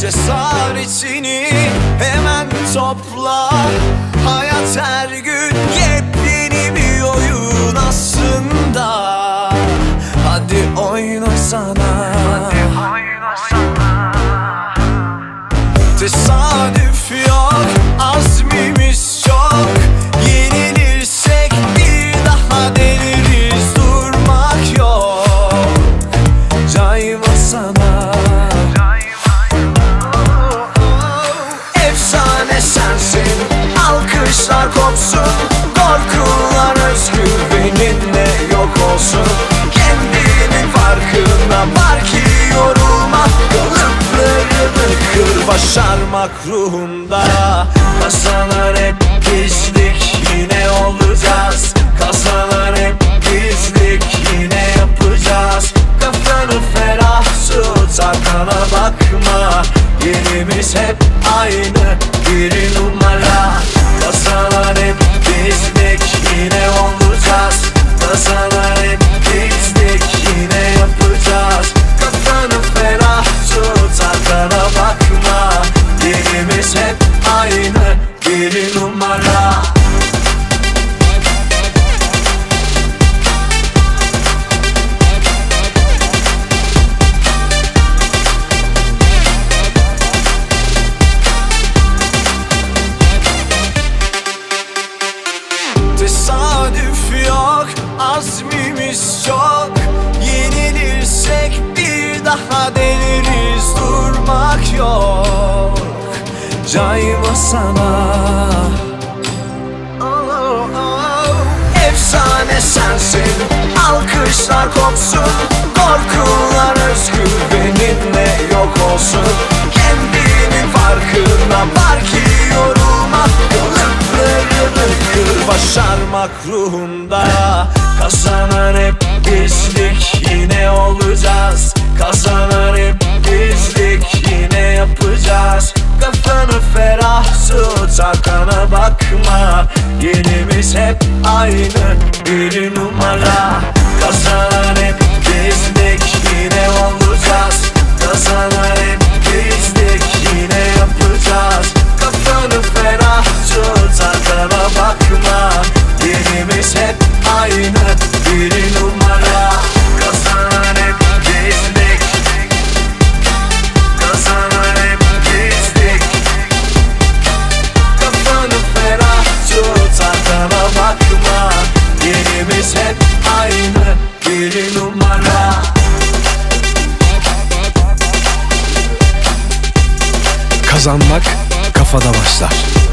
Cesaretini hemen topla. Hayat her gün yepyeni bir oyun aslında. Hadi oynasana Tesadüf kır başarmak ruhunda Kasalar hep pislik yine olacağız azmimiz çok Yenilirsek bir daha deneriz durmak yok Cayma sana Oh, oh. Efsane sensin Alkışlar kopsun. Korkular özgüveninle yok olsun. Kendinin farkında var ki yorulma. Kalıplarını kır başarmak ruhunda Kazanan hep bizlik yine olacağız. Kazanan hep bizlik yine yapacağız. Kafanı ferah tut arkana bakma. Yerimiz hep aynı bir numara. Kazanan bir numara Kazanmak kafada başlar.